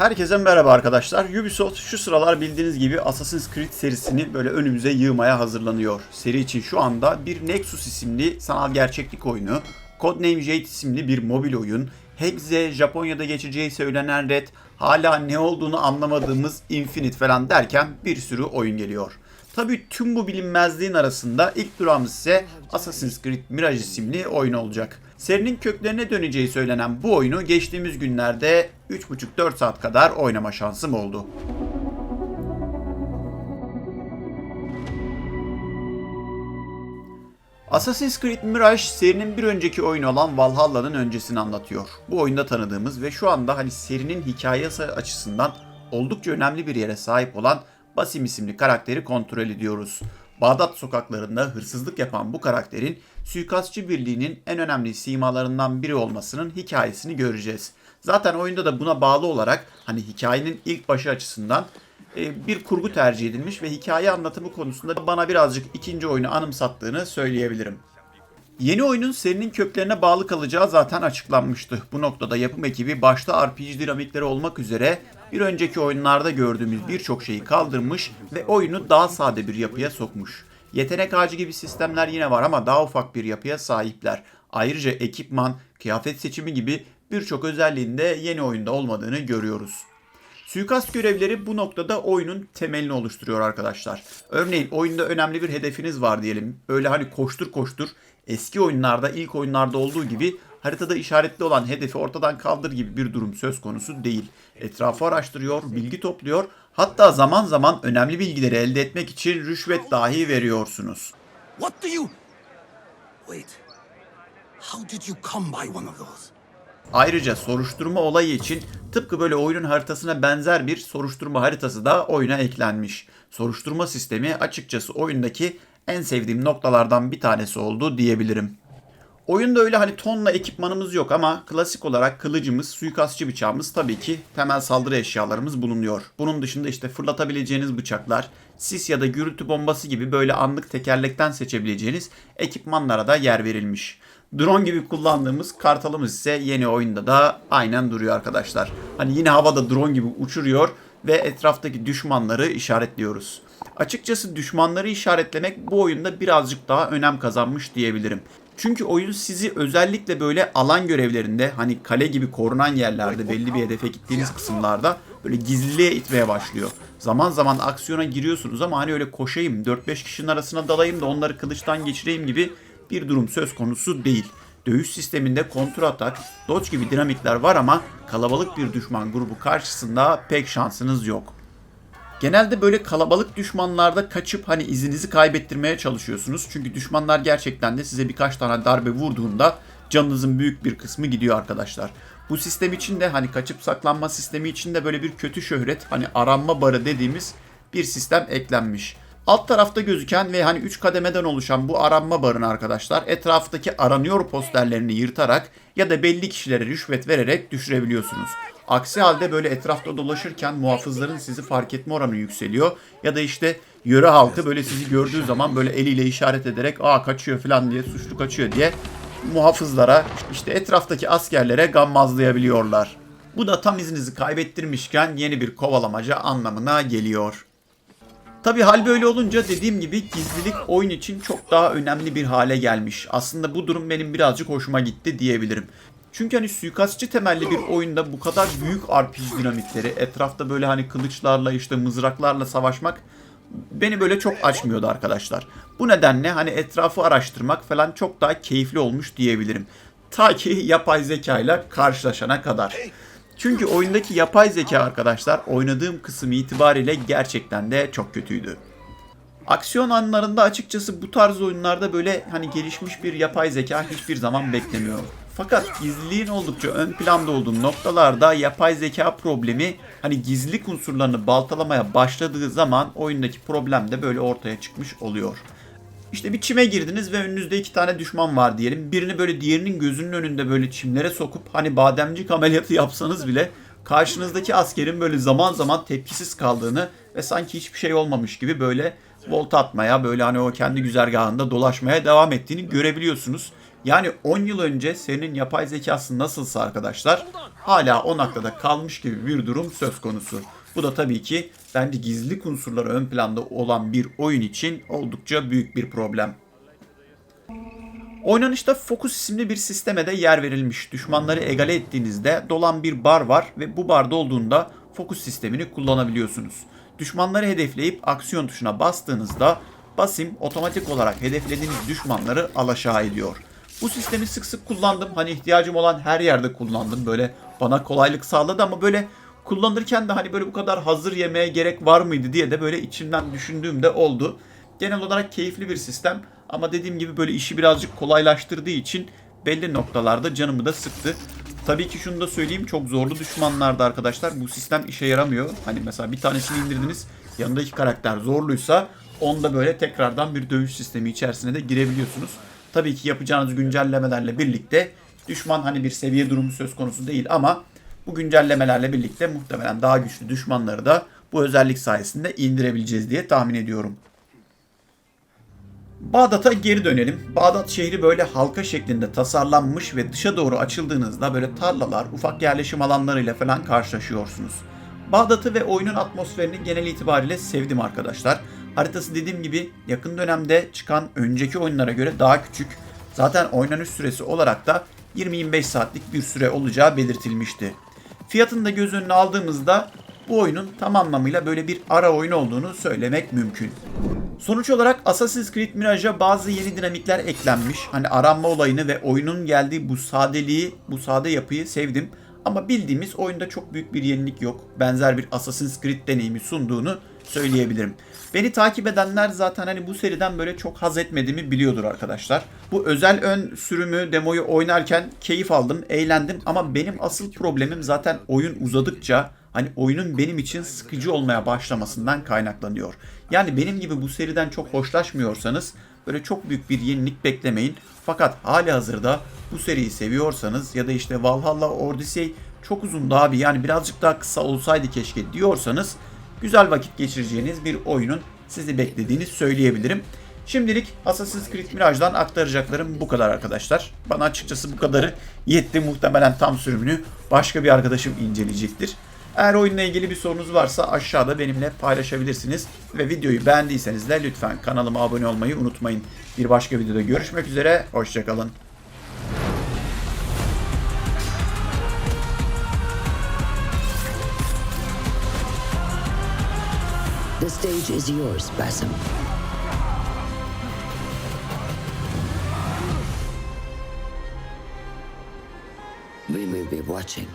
Herkese merhaba arkadaşlar. Ubisoft şu sıralar bildiğiniz gibi Assassin's Creed serisini böyle önümüze yığmaya hazırlanıyor. Seri için şu anda bir Nexus isimli sanal gerçeklik oyunu, Codename Jade isimli bir mobil oyun, Hexe, Japonya'da geçeceği söylenen Red, hala ne olduğunu anlamadığımız Infinite falan derken bir sürü oyun geliyor. Tabii tüm bu bilinmezliğin arasında ilk durağımız ise Assassin's Creed Mirage isimli oyun olacak. Serinin köklerine döneceği söylenen bu oyunu geçtiğimiz günlerde 3,5-4 saat kadar oynama şansım oldu. Assassin's Creed Mirage serinin bir önceki oyunu olan Valhalla'nın öncesini anlatıyor. Bu oyunda tanıdığımız ve şu anda hani serinin hikayesi açısından oldukça önemli bir yere sahip olan Basim isimli karakteri kontrol ediyoruz. Bağdat sokaklarında hırsızlık yapan bu karakterin suikastçı birliğinin en önemli simalarından biri olmasının hikayesini göreceğiz. Zaten oyunda da buna bağlı olarak hani hikayenin ilk başı açısından e, bir kurgu tercih edilmiş ve hikaye anlatımı konusunda bana birazcık ikinci oyunu anımsattığını söyleyebilirim. Yeni oyunun serinin köklerine bağlı kalacağı zaten açıklanmıştı. Bu noktada yapım ekibi başta RPG dinamikleri olmak üzere bir önceki oyunlarda gördüğümüz birçok şeyi kaldırmış ve oyunu daha sade bir yapıya sokmuş. Yetenek ağacı gibi sistemler yine var ama daha ufak bir yapıya sahipler. Ayrıca ekipman, kıyafet seçimi gibi birçok özelliğinde yeni oyunda olmadığını görüyoruz. Suikast görevleri bu noktada oyunun temelini oluşturuyor arkadaşlar. Örneğin oyunda önemli bir hedefiniz var diyelim. Öyle hani koştur koştur eski oyunlarda ilk oyunlarda olduğu gibi haritada işaretli olan hedefi ortadan kaldır gibi bir durum söz konusu değil. Etrafı araştırıyor, bilgi topluyor, hatta zaman zaman önemli bilgileri elde etmek için rüşvet dahi veriyorsunuz. What do you. Wait. How did you come by one of those? Ayrıca soruşturma olayı için tıpkı böyle oyunun haritasına benzer bir soruşturma haritası da oyuna eklenmiş. Soruşturma sistemi açıkçası oyundaki en sevdiğim noktalardan bir tanesi oldu diyebilirim. Oyunda öyle hani tonla ekipmanımız yok ama klasik olarak kılıcımız, suikastçı bıçağımız tabii ki temel saldırı eşyalarımız bulunuyor. Bunun dışında işte fırlatabileceğiniz bıçaklar, sis ya da gürültü bombası gibi böyle anlık tekerlekten seçebileceğiniz ekipmanlara da yer verilmiş. Drone gibi kullandığımız kartalımız ise yeni oyunda da aynen duruyor arkadaşlar. Hani yine havada drone gibi uçuruyor ve etraftaki düşmanları işaretliyoruz. Açıkçası düşmanları işaretlemek bu oyunda birazcık daha önem kazanmış diyebilirim. Çünkü oyun sizi özellikle böyle alan görevlerinde hani kale gibi korunan yerlerde belli bir hedefe gittiğiniz kısımlarda böyle gizliliğe itmeye başlıyor. Zaman zaman aksiyona giriyorsunuz ama hani öyle koşayım 4-5 kişinin arasına dalayım da onları kılıçtan geçireyim gibi bir durum söz konusu değil. Dövüş sisteminde kontra atak, dodge gibi dinamikler var ama kalabalık bir düşman grubu karşısında pek şansınız yok. Genelde böyle kalabalık düşmanlarda kaçıp hani izinizi kaybettirmeye çalışıyorsunuz. Çünkü düşmanlar gerçekten de size birkaç tane darbe vurduğunda canınızın büyük bir kısmı gidiyor arkadaşlar. Bu sistem için de hani kaçıp saklanma sistemi için de böyle bir kötü şöhret hani aranma barı dediğimiz bir sistem eklenmiş. Alt tarafta gözüken ve hani 3 kademeden oluşan bu aranma barını arkadaşlar etraftaki aranıyor posterlerini yırtarak ya da belli kişilere rüşvet vererek düşürebiliyorsunuz. Aksi halde böyle etrafta dolaşırken muhafızların sizi fark etme oranı yükseliyor. Ya da işte yöre halkı böyle sizi gördüğü zaman böyle eliyle işaret ederek aa kaçıyor falan diye suçlu kaçıyor diye muhafızlara işte etraftaki askerlere gammazlayabiliyorlar. Bu da tam izinizi kaybettirmişken yeni bir kovalamaca anlamına geliyor. Tabi hal böyle olunca dediğim gibi gizlilik oyun için çok daha önemli bir hale gelmiş. Aslında bu durum benim birazcık hoşuma gitti diyebilirim. Çünkü hani suikastçı temelli bir oyunda bu kadar büyük RPG dinamikleri, etrafta böyle hani kılıçlarla işte mızraklarla savaşmak beni böyle çok açmıyordu arkadaşlar. Bu nedenle hani etrafı araştırmak falan çok daha keyifli olmuş diyebilirim. Ta ki yapay zeka ile karşılaşana kadar. Çünkü oyundaki yapay zeka arkadaşlar oynadığım kısım itibariyle gerçekten de çok kötüydü. Aksiyon anlarında açıkçası bu tarz oyunlarda böyle hani gelişmiş bir yapay zeka hiçbir zaman beklemiyorum. Fakat gizliliğin oldukça ön planda olduğu noktalarda yapay zeka problemi hani gizlilik unsurlarını baltalamaya başladığı zaman oyundaki problem de böyle ortaya çıkmış oluyor. İşte bir çime girdiniz ve önünüzde iki tane düşman var diyelim. Birini böyle diğerinin gözünün önünde böyle çimlere sokup hani bademcik ameliyatı yapsanız bile karşınızdaki askerin böyle zaman zaman tepkisiz kaldığını ve sanki hiçbir şey olmamış gibi böyle volta atmaya böyle hani o kendi güzergahında dolaşmaya devam ettiğini görebiliyorsunuz. Yani 10 yıl önce serinin yapay zekası nasılsa arkadaşlar hala o noktada kalmış gibi bir durum söz konusu. Bu da tabii ki bence gizli unsurları ön planda olan bir oyun için oldukça büyük bir problem. Oynanışta Focus isimli bir sisteme de yer verilmiş. Düşmanları egale ettiğinizde dolan bir bar var ve bu barda olduğunda Focus sistemini kullanabiliyorsunuz. Düşmanları hedefleyip aksiyon tuşuna bastığınızda Basim otomatik olarak hedeflediğiniz düşmanları alaşağı ediyor. Bu sistemi sık sık kullandım. Hani ihtiyacım olan her yerde kullandım. Böyle bana kolaylık sağladı ama böyle kullanırken de hani böyle bu kadar hazır yemeğe gerek var mıydı diye de böyle içimden düşündüğüm de oldu. Genel olarak keyifli bir sistem ama dediğim gibi böyle işi birazcık kolaylaştırdığı için belli noktalarda canımı da sıktı. Tabii ki şunu da söyleyeyim çok zorlu düşmanlarda arkadaşlar bu sistem işe yaramıyor. Hani mesela bir tanesini indirdiniz yanındaki karakter zorluysa onda böyle tekrardan bir dövüş sistemi içerisine de girebiliyorsunuz. Tabii ki yapacağınız güncellemelerle birlikte düşman hani bir seviye durumu söz konusu değil ama bu güncellemelerle birlikte muhtemelen daha güçlü düşmanları da bu özellik sayesinde indirebileceğiz diye tahmin ediyorum. Bağdat'a geri dönelim. Bağdat şehri böyle halka şeklinde tasarlanmış ve dışa doğru açıldığınızda böyle tarlalar, ufak yerleşim alanlarıyla falan karşılaşıyorsunuz. Bağdat'ı ve oyunun atmosferini genel itibariyle sevdim arkadaşlar. Haritası dediğim gibi yakın dönemde çıkan önceki oyunlara göre daha küçük. Zaten oynanış süresi olarak da 20-25 saatlik bir süre olacağı belirtilmişti. Fiyatını da göz önüne aldığımızda bu oyunun tam anlamıyla böyle bir ara oyun olduğunu söylemek mümkün. Sonuç olarak Assassin's Creed Mirage'a bazı yeni dinamikler eklenmiş. Hani aranma olayını ve oyunun geldiği bu sadeliği, bu sade yapıyı sevdim. Ama bildiğimiz oyunda çok büyük bir yenilik yok. Benzer bir Assassin's Creed deneyimi sunduğunu söyleyebilirim. Beni takip edenler zaten hani bu seriden böyle çok haz etmediğimi biliyordur arkadaşlar. Bu özel ön sürümü, demoyu oynarken keyif aldım, eğlendim ama benim asıl problemim zaten oyun uzadıkça hani oyunun benim için sıkıcı olmaya başlamasından kaynaklanıyor. Yani benim gibi bu seriden çok hoşlaşmıyorsanız böyle çok büyük bir yenilik beklemeyin. Fakat hali hazırda bu seriyi seviyorsanız ya da işte Valhalla Odyssey çok uzun daha bir yani birazcık daha kısa olsaydı keşke diyorsanız güzel vakit geçireceğiniz bir oyunun sizi beklediğini söyleyebilirim. Şimdilik Assassin's Creed Mirage'dan aktaracaklarım bu kadar arkadaşlar. Bana açıkçası bu kadarı yetti. Muhtemelen tam sürümünü başka bir arkadaşım inceleyecektir. Eğer oyunla ilgili bir sorunuz varsa aşağıda benimle paylaşabilirsiniz. Ve videoyu beğendiyseniz de lütfen kanalıma abone olmayı unutmayın. Bir başka videoda görüşmek üzere. Hoşçakalın. The stage is yours, Basim. We will be watching.